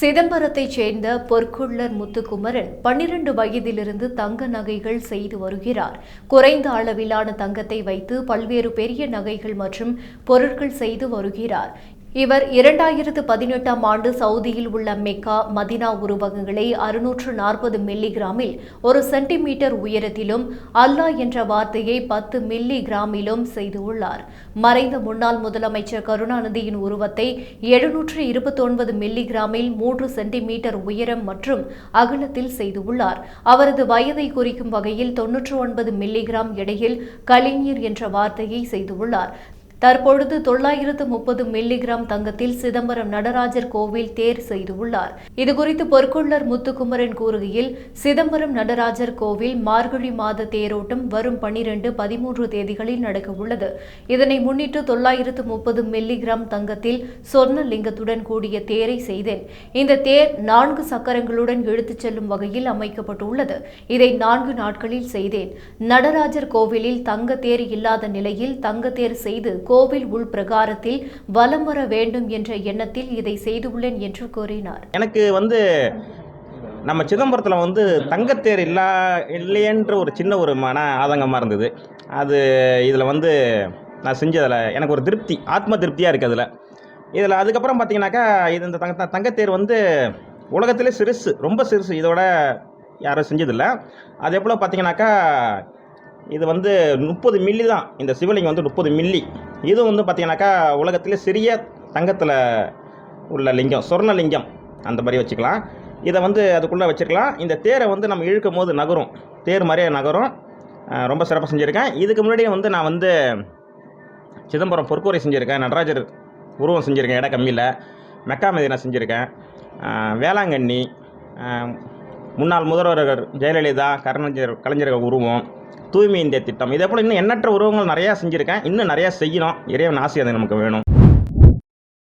சிதம்பரத்தைச் சேர்ந்த பொற்கொள்ளர் முத்துக்குமரன் பன்னிரண்டு வயதிலிருந்து தங்க நகைகள் செய்து வருகிறார். குறைந்த அளவிலான தங்கத்தை வைத்து பல்வேறு பெரிய நகைகள் மற்றும் பொருட்கள் செய்து வருகிறார். இவர் இரண்டாயிரத்து பதினெட்டாம் ஆண்டு சவுதியில் உள்ள மெக்கா மதினா உருவகங்களை அறுநூற்று நாற்பது மில்லிகிராமில் ஒரு சென்டிமீட்டர் உயரத்திலும் அல்லாஹ் என்ற வார்த்தையை பத்து மில்லி கிராமிலும் செய்துள்ளார். மறைந்த முன்னாள் முதலமைச்சர் கருணாநிதியின் உருவத்தை எழுநூற்று இருபத்தொன்பது மில்லிகிராமில் மூன்று சென்டிமீட்டர் உயரம் மற்றும் அகலத்தில் செய்துள்ளார். அவரது வயதை குறிக்கும் வகையில் தொன்னூற்று ஒன்பது மில்லிகிராம் எடையில் கலைஞர் என்ற வார்த்தையை செய்துள்ளார். தற்பொழுது தொள்ளாயிரத்து முப்பது மில்லிகிராம் தங்கத்தில் சிதம்பரம் நடராஜர் கோவில் தேர் செய்துள்ளார். இதுகுறித்து பொற்கொள்ளர் முத்துக்குமரன் கூறுகையில் சிதம்பரம் நடராஜர் கோவில் மார்கழி மாத தேரோட்டம் வரும் பனிரெண்டு பதிமூன்று தேதிகளில் நடக்கவுள்ளது. இதனை முன்னிட்டு தொள்ளாயிரத்து முப்பது மில்லிகிராம் தங்கத்தில் சொர்ண லிங்கத்துடன் கூடிய தேரை செய்தேன். இந்த தேர் நான்கு சக்கரங்களுடன் இழுத்துச் செல்லும் வகையில் அமைக்கப்பட்டுள்ளது. இதை நான்கு நாட்களில் செய்தேன். நடராஜர் கோவிலில் தங்க தேர் இல்லாத நிலையில் தங்க தேர் செய்து கோவில் உள் பிரகாரத்தில் வலம் வர வேண்டும் என்ற எண்ணத்தில் இதை செய்துள்ளேன் என்று கூறினார். எனக்கு வந்து நம்ம சிதம்பரத்தில் வந்து தங்கத்தேர் இல்லா இல்லையன்ற ஒரு சின்ன ஒரு மன ஆதங்கமாக இருந்தது. அது இதில் வந்து நான் செஞ்சதில் எனக்கு ஒரு திருப்தி ஆத்ம திருப்தியாக இருக்குது அதில். இதில் அதுக்கப்புறம் பார்த்தீங்கன்னாக்கா இது இந்த தங்க த- தங்கத்தேர் வந்து உலகத்திலே சிறுசு ரொம்ப சிறுசு இதோட யாரும் செஞ்சதில்லை. அது எவ்வளோ பார்த்தீங்கன்னாக்கா இது வந்து முப்பது மில்லி தான். இந்த சிவலிங்கம் வந்து முப்பது மில்லி. இது வந்து பார்த்தீங்கன்னாக்கா உலகத்திலே சிறிய தங்கத்தில் உள்ள லிங்கம் சொர்ணலிங்கம் அந்த மாதிரி வச்சுக்கலாம். இதை வந்து அதுக்குள்ளே வச்சுருக்கலாம் இந்த தேரை வந்து நம்ம இழுக்கும் போது நகரும். தேர் மாதிரியே நகரும். ரொம்ப சிறப்பாக செஞ்சுருக்கேன். இதுக்கு முன்னாடியே வந்து நான் வந்து சிதம்பரம் பொற்கூரை செஞ்சுருக்கேன். நடராஜர் உருவம் செஞ்சுருக்கேன். இட கம்மியில் மெக்கா மதினா செஞ்சுருக்கேன். வேளாங்கண்ணி முன்னாள் முதல்வர் ஜெயலலிதா கருணாநிதி கலைஞர்கள் உருவம். தூய்மை இந்திய திட்டம். இதே போல் இன்னும் எண்ணற்ற உருவங்கள் நிறையா செஞ்சுருக்கேன். இன்னும் நிறையா செய்யணும். இறைவன் ஆசை அது நமக்கு வேணும்.